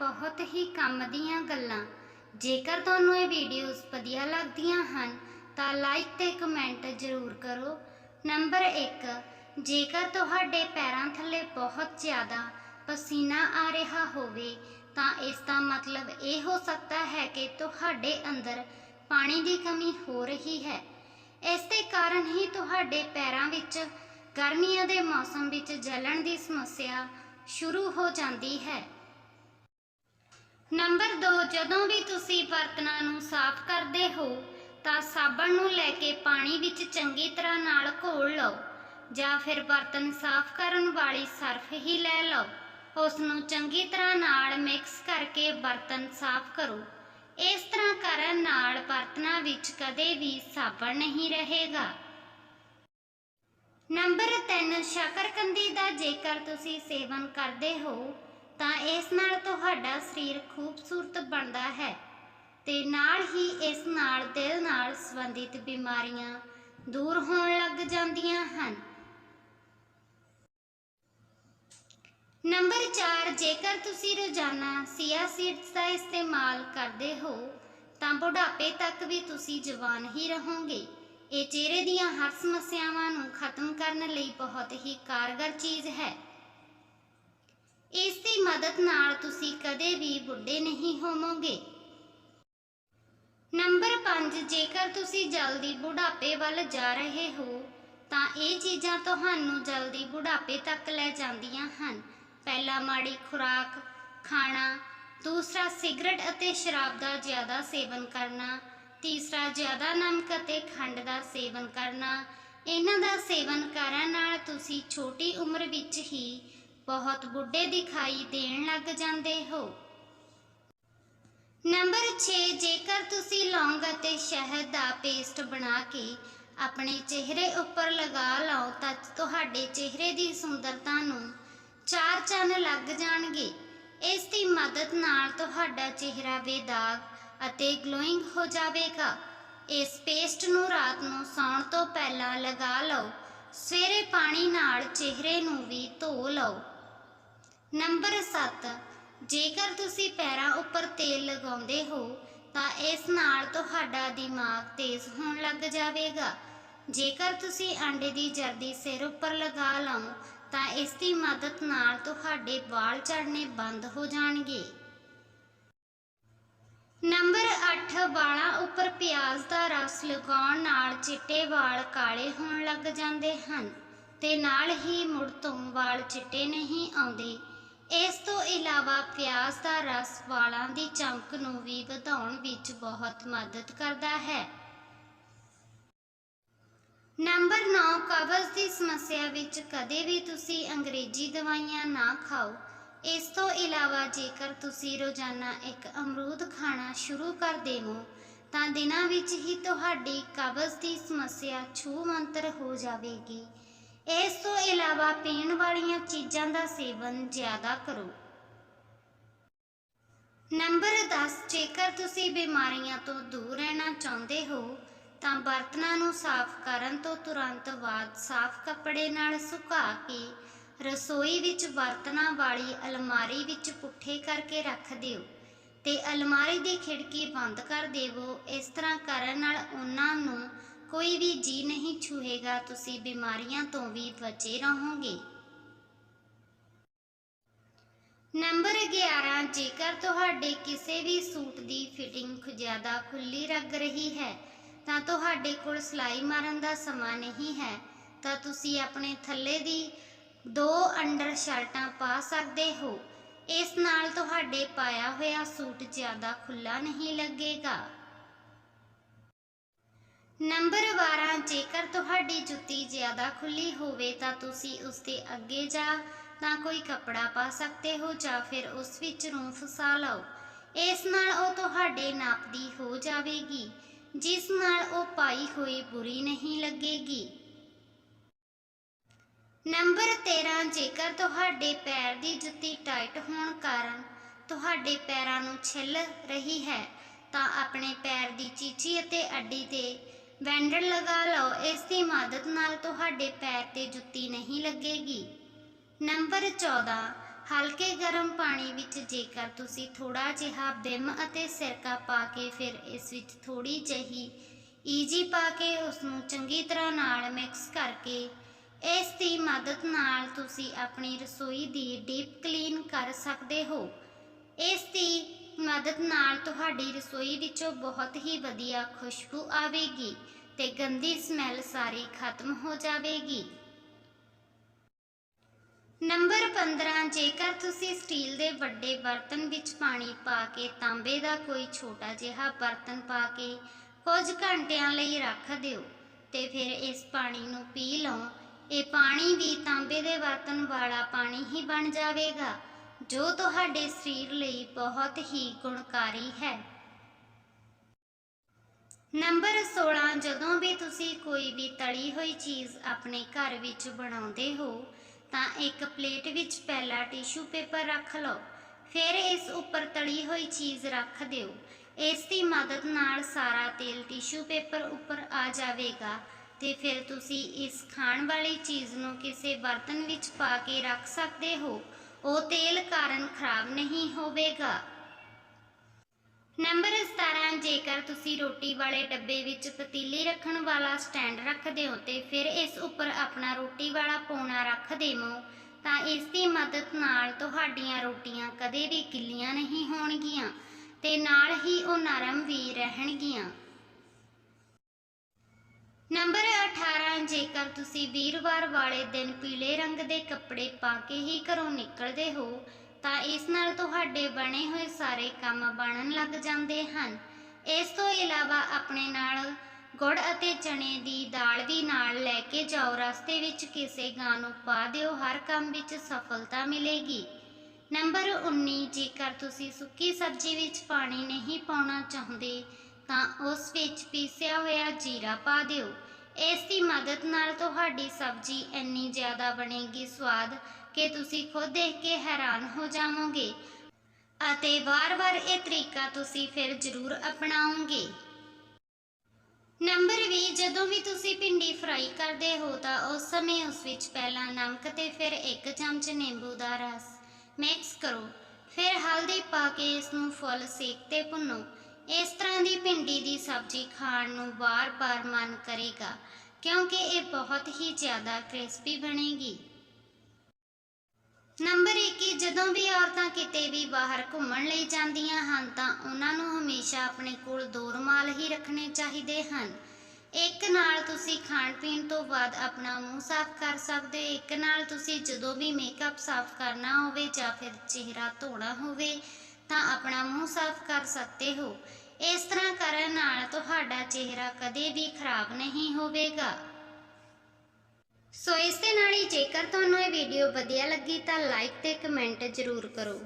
ਬਹੁਤ ਹੀ ਕੰਮ ਦੀਆਂ ਗੱਲਾਂ। ਜੇਕਰ ਤੁਹਾਨੂੰ ਇਹ ਵੀਡੀਓਜ਼ ਵਧੀਆ ਲੱਗਦੀਆਂ ਹਨ, ਤਾਂ ਲਾਈਕ ਤੇ ਕਮੈਂਟ ਜ਼ਰੂਰ ਕਰੋ। ਨੰਬਰ 1 ਜੇਕਰ ਤੁਹਾਡੇ ਪੈਰਾਂ ਥੱਲੇ ਬਹੁਤ ਜ਼ਿਆਦਾ ਪਸੀਨਾ ਆ ਰਿਹਾ ਹੋਵੇ, ਤਾਂ ਇਸ ਦਾ ਮਤਲਬ ਇਹ ਹੋ ਸਕਦਾ ਹੈ ਕਿ ਤੁਹਾਡੇ ਅੰਦਰ ਪਾਣੀ ਦੀ ਕਮੀ ਹੋ ਰਹੀ ਹੈ। ਇਸ ਦੇ ਕਾਰਨ ਹੀ ਤੁਹਾਡੇ ਪੈਰਾਂ ਵਿੱਚ ਗਰਮੀਆਂ ਦੇ ਮੌਸਮ ਵਿੱਚ ਜਲਣ ਦੀ ਸਮੱਸਿਆ ਸ਼ੁਰੂ ਹੋ ਜਾਂਦੀ ਹੈ। ਨੰਬਰ 2 ਜਦੋਂ ਵੀ ਤੁਸੀਂ ਬਰਤਨਾਂ ਨੂੰ ਸਾਫ਼ ਕਰਦੇ ਹੋ, ਤਾਂ ਸਾਬਣ ਨੂੰ ਲੈ ਕੇ ਪਾਣੀ ਵਿੱਚ ਚੰਗੀ ਤਰ੍ਹਾਂ ਨਾਲ ਘੋਲ ਲਓ, ਜਾਂ ਫਿਰ ਬਰਤਨ ਸਾਫ਼ ਕਰਨ ਵਾਲੀ ਸਰਫ ਹੀ ਲੈ ਲਓ। ਉਸ ਨੂੰ ਚੰਗੀ ਤਰ੍ਹਾਂ ਨਾਲ ਮਿਕਸ ਕਰਕੇ ਬਰਤਨ ਸਾਫ਼ ਕਰੋ। ਇਸ ਤਰ੍ਹਾਂ ਕਰਨ ਨਾਲ ਬਰਤਨਾਂ ਵਿੱਚ ਕਦੇ ਵੀ ਸਾਬਣ ਨਹੀਂ ਰਹੇਗਾ। ਨੰਬਰ 3 ਸ਼ੱਕਰਕੰਦੀ ਦਾ ਜੇਕਰ ਤੁਸੀਂ ਸੇਵਨ ਕਰਦੇ ਹੋ ਤਾਂ ਇਸ ਨਾਲ ਤੁਹਾਡਾ ਸਰੀਰ ਖੂਬਸੂਰਤ ਬਣਦਾ ਹੈ ਤੇ ਨਾਲ ਹੀ ਇਸ ਨਾਲ ਦਿਲ ਨਾਲ ਸੰਬੰਧਿਤ ਬਿਮਾਰੀਆਂ ਦੂਰ ਹੋਣ ਲੱਗ ਜਾਂਦੀਆਂ ਹਨ। ਨੰਬਰ 4 ਜੇਕਰ ਤੁਸੀਂ ਰੋਜ਼ਾਨਾ ਸੀਆ ਸੀਡਸ ਦਾ ਇਸਤੇਮਾਲ ਕਰਦੇ ਹੋ, ਤਾਂ ਬੁਢਾਪੇ ਤੱਕ ਵੀ ਤੁਸੀਂ ਜਵਾਨ ਹੀ ਰਹੋਗੇ। ਇਹ ਚਿਹਰੇ ਦੀਆਂ ਹਰ ਸਮੱਸਿਆਵਾਂ ਨੂੰ ਖਤਮ ਕਰਨ ਲਈ ਬਹੁਤ ਹੀ ਕਾਰਗਰ ਚੀਜ਼ ਹੈ। ਇਸ ਦੀ ਮਦਦ ਨਾਲ ਤੁਸੀਂ ਕਦੇ ਵੀ ਬੁੱਢੇ ਨਹੀਂ ਹੋਵੋਗੇ। ਨੰਬਰ 5 ਜੇਕਰ ਤੁਸੀਂ ਜਲਦੀ ਬੁਢਾਪੇ ਵੱਲ ਜਾ ਰਹੇ ਹੋ, ਤਾਂ ਇਹ ਚੀਜ਼ਾਂ ਤੁਹਾਨੂੰ ਜਲਦੀ ਬੁਢਾਪੇ ਤੱਕ ਲੈ ਜਾਂਦੀਆਂ ਹਨ। ਪਹਿਲਾ ਮਾੜੀ ਖੁਰਾਕ, ਖਾਣਾ, ਦੂਸਰਾ ਸਿਗਰਟ ਅਤੇ ਸ਼ਰਾਬ ਦਾ ਜ਼ਿਆਦਾ ਸੇਵਨ ਕਰਨਾ, ਤੀਸਰਾ ਜ਼ਿਆਦਾ ਨਮਕ ਅਤੇ ਖੰਡ ਦਾ ਸੇਵਨ ਕਰਨਾ। ਇਹਨਾਂ ਦਾ ਸੇਵਨ ਕਰਨ ਨਾਲ ਤੁਸੀਂ ਛੋਟੀ ਉਮਰ ਵਿੱਚ ਹੀ ਬਹੁਤ ਬੁੱਢੇ ਦਿਖਾਈ ਦੇਣ ਲੱਗ ਜਾਂਦੇ ਹੋ। ਨੰਬਰ 6 ਜੇਕਰ ਤੁਸੀਂ ਲੌਂਗ ਅਤੇ ਸ਼ਹਿਦ ਦਾ ਪੇਸਟ ਬਣਾ ਕੇ ਆਪਣੇ ਚਿਹਰੇ ਉੱਪਰ ਲਗਾ ਲਓ, ਤਾਂ ਤੁਹਾਡੇ ਚਿਹਰੇ ਦੀ ਸੁੰਦਰਤਾ ਨੂੰ ਚਾਰ ਚੰਨ ਲੱਗ ਜਾਣਗੇ। ਇਸ ਦੀ ਮਦਦ ਨਾਲ ਤੁਹਾਡਾ ਚਿਹਰਾ ਬੇਦਾਗ ਅਤੇ ਗਲੋਇੰਗ ਹੋ ਜਾਵੇਗਾ। ਇਸ ਪੇਸਟ ਨੂੰ ਰਾਤ ਨੂੰ ਸੌਣ ਤੋਂ ਪਹਿਲਾਂ ਲਗਾ ਲਓ। ਸਵੇਰੇ ਪਾਣੀ ਨਾਲ ਚਿਹਰੇ ਨੂੰ ਵੀ ਧੋ ਲਓ। ਨੰਬਰ 7 ਜੇਕਰ ਤੁਸੀਂ ਪੈਰਾਂ ਉੱਪਰ ਤੇਲ ਲਗਾਉਂਦੇ ਹੋ, ਤਾਂ ਇਸ ਨਾਲ ਤੁਹਾਡਾ ਦਿਮਾਗ ਤੇਜ਼ ਹੋਣ ਲੱਗ ਜਾਵੇਗਾ। ਜੇਕਰ ਤੁਸੀਂ ਅੰਡੇ ਦੀ ਜਰਦੀ ਸਿਰ ਉੱਪਰ ਲਗਾ ਲਓ, ਤਾਂ ਇਸ ਦੀ ਮਦਦ ਨਾਲ ਤੁਹਾਡੇ ਵਾਲ ਝੜਨੇ ਬੰਦ ਹੋ ਜਾਣਗੇ। ਨੰਬਰ 8 ਵਾਲਾਂ ਉੱਪਰ ਪਿਆਜ਼ ਦਾ ਰਸ ਲਗਾਉਣ ਨਾਲ ਚਿੱਟੇ ਵਾਲ ਕਾਲੇ ਹੋਣ ਲੱਗ ਜਾਂਦੇ ਹਨ ਤੇ ਨਾਲ ਹੀ ਮੁੜ ਤੋਂ ਵਾਲ ਚਿੱਟੇ ਨਹੀਂ ਆਉਂਦੇ। ਇਸ ਤੋਂ ਇਲਾਵਾ ਪਿਆਜ਼ ਦਾ ਰਸ ਵਾਲਾਂ ਦੀ ਚਮਕ ਨੂੰ ਵੀ ਵਧਾਉਣ ਵਿੱਚ ਬਹੁਤ ਮਦਦ ਕਰਦਾ ਹੈ। ਨੰਬਰ 9 ਕਬਜ਼ ਦੀ ਸਮੱਸਿਆ ਵਿੱਚ ਕਦੇ ਵੀ ਤੁਸੀਂ ਅੰਗਰੇਜ਼ੀ ਦਵਾਈਆਂ ਨਾ ਖਾਓ। ਇਸ ਤੋਂ ਇਲਾਵਾ ਜੇਕਰ ਤੁਸੀਂ ਰੋਜ਼ਾਨਾ ਇੱਕ ਅਮਰੂਦ ਖਾਣਾ ਸ਼ੁਰੂ ਕਰ ਦੇਵੋ, ਤਾਂ ਦਿਨਾਂ ਵਿੱਚ ਹੀ ਤੁਹਾਡੀ ਕਬਜ਼ ਦੀ ਸਮੱਸਿਆ ਛੂ ਮੰਤਰ ਹੋ ਜਾਵੇਗੀ। ਇਸ ਤੋਂ ਇਲਾਵਾ ਪੀਣ ਵਾਲੀਆਂ ਚੀਜ਼ਾਂ ਦਾ ਸੇਵਨ ਜ਼ਿਆਦਾ ਕਰੋ। ਨੰਬਰ 10 ਜੇਕਰ ਤੁਸੀਂ ਬਿਮਾਰੀਆਂ ਤੋਂ ਦੂਰ ਰਹਿਣਾ ਚਾਹੁੰਦੇ ਹੋ, ਤਾਂ ਬਰਤਨਾਂ ਨੂੰ ਸਾਫ਼ ਕਰਨ ਤੋਂ ਤੁਰੰਤ ਬਾਅਦ ਸਾਫ਼ ਕੱਪੜੇ ਨਾਲ ਸੁਕਾ ਕੇ ਰਸੋਈ ਵਿੱਚ ਬਰਤਨਾਂ ਵਾਲੀ ਅਲਮਾਰੀ ਵਿੱਚ ਪੁੱਠੇ ਕਰਕੇ ਰੱਖ ਦਿਓ ਤੇ ਅਲਮਾਰੀ ਦੀ ਖਿੜਕੀ ਬੰਦ ਕਰ ਦੇਵੋ। ਇਸ ਤਰ੍ਹਾਂ ਕਰਨ ਨਾਲ ਉਹਨਾਂ ਨੂੰ ਕੋਈ ਵੀ ਜੀ ਨਹੀਂ ਛੂਹੇਗਾ ਤੁਸੀਂ ਬਿਮਾਰੀਆਂ ਤੋਂ ਵੀ ਬਚੇ ਰਹੋਗੇ। ਨੰਬਰ 11 ਜੇਕਰ ਤੁਹਾਡੇ ਕਿਸੇ ਵੀ ਸੂਟ ਦੀ ਫਿਟਿੰਗ ਜ਼ਿਆਦਾ ਖੁੱਲੀ ਲੱਗ ਰਹੀ ਹੈ, ਤਾਂ ਤੁਹਾਡੇ ਕੋਲ ਸਿਲਾਈ ਮਾਰਨ ਦਾ ਸਮਾਂ ਨਹੀਂ ਹੈ, ਤਾਂ ਤੁਸੀਂ ਆਪਣੇ ਥੱਲੇ ਦੀ ਦੋ ਅੰਡਰ ਸ਼ਰਟਾਂ ਪਾ ਸਕਦੇ ਹੋ। ਇਸ ਨਾਲ ਤੁਹਾਡੇ ਪਾਇਆ ਹੋਇਆ ਸੂਟ ਜ਼ਿਆਦਾ ਖੁੱਲਾ ਨਹੀਂ ਲੱਗੇਗਾ। ਨੰਬਰ 12 ਜੇਕਰ ਤੁਹਾਡੀ ਜੁੱਤੀ ਜ਼ਿਆਦਾ ਖੁੱਲੀ ਹੋਵੇ ਤਾਂ ਤੁਸੀਂ ਉਸ ਦੇ ਅੱਗੇ ਜਾ ਤਾਂ ਕੋਈ ਕੱਪੜਾ ਪਾ ਸਕਦੇ ਹੋ ਜਾਂ ਫਿਰ ਉਸ ਵਿੱਚ ਨੂੰ ਫਸਾ ਲਓ। ਇਸ ਨਾਲ ਉਹ ਤੁਹਾਡੇ ਨਾਪ ਦੀ ਹੋ ਜਾਵੇਗੀ, ਜਿਸ ਨਾਲ ਉਹ ਪਾਈ ਹੋਈ ਬੁਰੀ ਨਹੀਂ ਲੱਗੇਗੀ। ਨੰਬਰ 13 ਜੇਕਰ ਤੁਹਾਡੇ ਪੈਰ ਦੀ ਜੁੱਤੀ ਟਾਈਟ ਹੋਣ ਕਾਰਨ ਤੁਹਾਡੇ ਪੈਰਾਂ ਨੂੰ ਛਿੱਲ ਰਹੀ ਹੈ, ਤਾਂ ਆਪਣੇ ਪੈਰ ਦੀ ਚੀਚੀ ਅਤੇ ਅੱਡੀ ਤੇ ਵੈਂਡਰ ਲਗਾ ਲਓ, ਇਸ ਦੀ ਮਦਦ ਨਾਲ ਤੁਹਾਡੇ ਪੈਰ ਤੇ ਜੁੱਤੀ ਨਹੀਂ ਲੱਗੇਗੀ। ਨੰਬਰ 14 ਹਲਕੇ ਗਰਮ ਪਾਣੀ ਵਿੱਚ ਜੇਕਰ ਤੁਸੀਂ ਥੋੜਾ ਜਿਹਾ ਬਿਮ ਅਤੇ ਸਿਰਕਾ ਪਾ ਕੇ ਫਿਰ ਇਸ ਵਿੱਚ ਥੋੜੀ ਜਿਹੀ ਈਜੀ ਪਾ ਕੇ ਉਸ ਨੂੰ ਚੰਗੀ ਤਰ੍ਹਾਂ ਨਾਲ ਮਿਕਸ ਕਰਕੇ, ਇਸ ਦੀ ਮਦਦ ਨਾਲ ਤੁਸੀਂ ਆਪਣੀ ਰਸੋਈ ਦੀ ਡੀਪ ਕਲੀਨ ਕਰ ਸਕਦੇ ਹੋ। ਇਸ ਦੀ ਮਦਦ ਨਾਲ ਤੁਹਾਡੀ ਰਸੋਈ ਵਿੱਚੋਂ ਬਹੁਤ ਹੀ ਵਧੀਆ ਖੁਸ਼ਬੂ ਆਵੇਗੀ ਤੇ ਗੰਦੀ ਸਮੈਲ ਸਾਰੀ ਖਤਮ ਹੋ ਜਾਵੇਗੀ। ਨੰਬਰ 15 ਜੇਕਰ ਤੁਸੀਂ ਸਟੀਲ ਦੇ ਵੱਡੇ ਬਰਤਨ ਵਿੱਚ ਪਾਣੀ ਪਾ ਕੇ, ਤਾਂਬੇ ਦਾ ਕੋਈ ਛੋਟਾ ਜਿਹਾ ਬਰਤਨ ਪਾ ਕੇ ਕੁਝ ਘੰਟਿਆਂ ਲਈ ਰੱਖ ਦਿਓ ਤੇ ਫਿਰ ਇਸ ਪਾਣੀ ਨੂੰ ਪੀ ਲਓ। ਇਹ ਪਾਣੀ ਵੀ ਤਾਂਬੇ ਦੇ ਬਰਤਨ ਵਾਲਾ ਪਾਣੀ ਹੀ ਬਣ ਜਾਵੇਗਾ। ਜੋ ਤੁਹਾਡੇ ਸਰੀਰ ਲਈ ਬਹੁਤ ਹੀ ਗੁਣਕਾਰੀ ਹੈ। ਨੰਬਰ 16 ਜਦੋਂ ਵੀ ਤੁਸੀਂ ਕੋਈ ਵੀ ਤਲੀ ਹੋਈ ਚੀਜ਼ ਆਪਣੇ ਘਰ ਵਿੱਚ ਬਣਾਉਂਦੇ ਹੋ, ਤਾਂ ਇੱਕ ਪਲੇਟ ਵਿੱਚ ਪਹਿਲਾ ਟਿਸ਼ੂ ਪੇਪਰ ਰੱਖ ਲਓ। ਫਿਰ ਇਸ ਉੱਪਰ ਤਲੀ ਹੋਈ ਚੀਜ਼ ਰੱਖ ਦਿਓ। ਇਸ ਦੀ ਮਦਦ ਨਾਲ ਸਾਰਾ ਤੇਲ ਟਿਸ਼ੂ ਪੇਪਰ ਉੱਪਰ ਆ ਜਾਵੇਗਾ ਤੇ ਫਿਰ ਤੁਸੀਂ ਇਸ ਖਾਣ ਵਾਲੀ ਚੀਜ਼ ਨੂੰ ਕਿਸੇ ਬਰਤਨ ਵਿੱਚ ਪਾ ਕੇ ਰੱਖ ਸਕਦੇ ਹੋ। ਉਹ ਤੇਲ ਕਾਰਨ ਖਰਾਬ ਨਹੀਂ ਹੋਵੇਗਾ। ਨੰਬਰ 17 ਜੇਕਰ ਤੁਸੀਂ ਰੋਟੀ ਵਾਲੇ ਡੱਬੇ ਵਿੱਚ ਪਤੀਲੀ ਰੱਖਣ ਵਾਲਾ ਸਟੈਂਡ ਰੱਖਦੇ ਹੋ ਤੇ ਫਿਰ ਇਸ ਉੱਪਰ ਆਪਣਾ ਰੋਟੀ ਵਾਲਾ ਪੋਣਾ ਰੱਖ ਦੇਵੋ, ਤਾਂ ਇਸ ਦੀ ਮਦਦ ਨਾਲ ਤੁਹਾਡੀਆਂ ਰੋਟੀਆਂ ਕਦੇ ਵੀ ਗਿੱਲੀਆਂ ਨਹੀਂ ਹੋਣਗੀਆਂ ਤੇ ਨਾਲ ਹੀ ਉਹ ਨਰਮ ਵੀ ਰਹਿਣਗੀਆਂ। ਨੰਬਰ 18 ਜੇਕਰ ਤੁਸੀਂ ਵੀਰਵਾਰ ਵਾਲੇ ਦਿਨ ਪੀਲੇ ਰੰਗ ਦੇ ਕੱਪੜੇ ਪਾ ਕੇ ਹੀ ਘਰੋਂ ਨਿਕਲਦੇ ਹੋ, ਤਾਂ ਇਸ ਨਾਲ ਤੁਹਾਡੇ ਬਣੇ ਹੋਏ ਸਾਰੇ ਕੰਮ ਬਣਨ ਲੱਗ ਜਾਂਦੇ ਹਨ। ਇਸ ਤੋਂ ਇਲਾਵਾ ਆਪਣੇ ਨਾਲ ਗੁੜ ਅਤੇ ਚਣੇ ਦੀ ਦਾਲ ਵੀ ਨਾਲ ਲੈ ਕੇ ਜਾਓ। ਰਸਤੇ ਵਿੱਚ ਕਿਸੇ ਗਾਂ ਨੂੰ ਪਾ ਦਿਓ, ਹਰ ਕੰਮ ਵਿੱਚ ਸਫਲਤਾ ਮਿਲੇਗੀ। ਨੰਬਰ 19 ਜੇਕਰ ਤੁਸੀਂ ਸੁੱਕੀ ਸਬਜ਼ੀ ਵਿੱਚ ਪਾਣੀ ਨਹੀਂ ਪਾਉਣਾ ਚਾਹੁੰਦੇ ਤਾਂ ਉਸ ਵਿੱਚ ਪੀਸਿਆ ਹੋਇਆ ਜੀਰਾ ਪਾ ਦਿਓ। ਇਸ ਦੀ ਮਦਦ ਨਾਲ ਤੁਹਾਡੀ ਸਬਜ਼ੀ ਇੰਨੀ ਜ਼ਿਆਦਾ ਬਣੇਗੀ ਸਵਾਦ ਕਿ ਤੁਸੀਂ ਖੁਦ ਦੇਖ ਕੇ ਹੈਰਾਨ ਹੋ ਜਾਵੋਗੇ। ਅਤੇ ਵਾਰ-ਵਾਰ ਇਹ ਤਰੀਕਾ ਤੁਸੀਂ ਫਿਰ ਜ਼ਰੂਰ ਅਪਣਾਓਗੇ। ਨੰਬਰ 20 ਜਦੋਂ ਵੀ ਤੁਸੀਂ ਭਿੰਡੀ ਫਰਾਈ ਕਰਦੇ ਹੋ ਤਾਂ ਉਸ ਸਮੇਂ ਉਸ ਵਿੱਚ ਪਹਿਲਾਂ ਨਮਕ ਤੇ ਫਿਰ ਇੱਕ ਚਮਚ ਨਿੰਬੂ ਦਾ ਰਸ ਮਿਕਸ ਕਰੋ। ਫਿਰ ਹਲਦੀ ਪਾ ਕੇ ਇਸ ਨੂੰ ਫੁੱਲ ਸੇਕ ਤੇ ਭੁੰਨੋ। ਇਸ ਤਰ੍ਹਾਂ ਦੀ ਭਿੰਡੀ ਦੀ ਸਬਜ਼ੀ ਖਾਣ ਨੂੰ ਵਾਰ ਵਾਰ ਮਨ ਕਰੇਗਾ, ਕਿਉਂਕਿ ਇਹ ਬਹੁਤ ਹੀ ਜ਼ਿਆਦਾ ਕ੍ਰਿਸਪੀ ਬਣੇਗੀ। ਨੰਬਰ 21 ਜਦੋਂ ਵੀ ਔਰਤਾਂ ਕਿਤੇ ਵੀ ਬਾਹਰ ਘੁੰਮਣ ਲਈ ਜਾਂਦੀਆਂ ਹਨ, ਤਾਂ ਉਹਨਾਂ ਨੂੰ ਹਮੇਸ਼ਾ ਆਪਣੇ ਕੋਲ ਦੋ ਰੁਮਾਲ ਹੀ ਰੱਖਣੇ ਚਾਹੀਦੇ ਹਨ। ਇੱਕ ਨਾਲ ਤੁਸੀਂ ਖਾਣ ਪੀਣ ਤੋਂ ਬਾਅਦ ਆਪਣਾ ਮੂੰਹ ਸਾਫ਼ ਕਰ ਸਕਦੇ ਹੋ ਇੱਕ ਨਾਲ ਤੁਸੀਂ ਜਦੋਂ ਵੀ ਮੇਕਅਪ ਸਾਫ਼ ਕਰਨਾ ਹੋਵੇ ਜਾਂ ਫਿਰ ਚਿਹਰਾ ਧੋਣਾ ਹੋਵੇ ਤਾਂ ਆਪਣਾ ਮੂੰਹ ਸਾਫ਼ ਕਰ ਸਕਦੇ ਹੋ। ਇਸ ਤਰ੍ਹਾਂ ਕਰਨ ਨਾਲ ਤੁਹਾਡਾ ਚਿਹਰਾ ਕਦੇ ਵੀ ਖਰਾਬ ਨਹੀਂ ਹੋਵੇਗਾ। ਸੋ ਇਸ ਦੇ ਨਾਲ ਹੀ ਜੇਕਰ ਤੁਹਾਨੂੰ ਇਹ ਵੀਡੀਓ ਵਧੀਆ ਲੱਗੀ ਤਾਂ ਲਾਈਕ ਤੇ ਕਮੈਂਟ ਜ਼ਰੂਰ ਕਰੋ।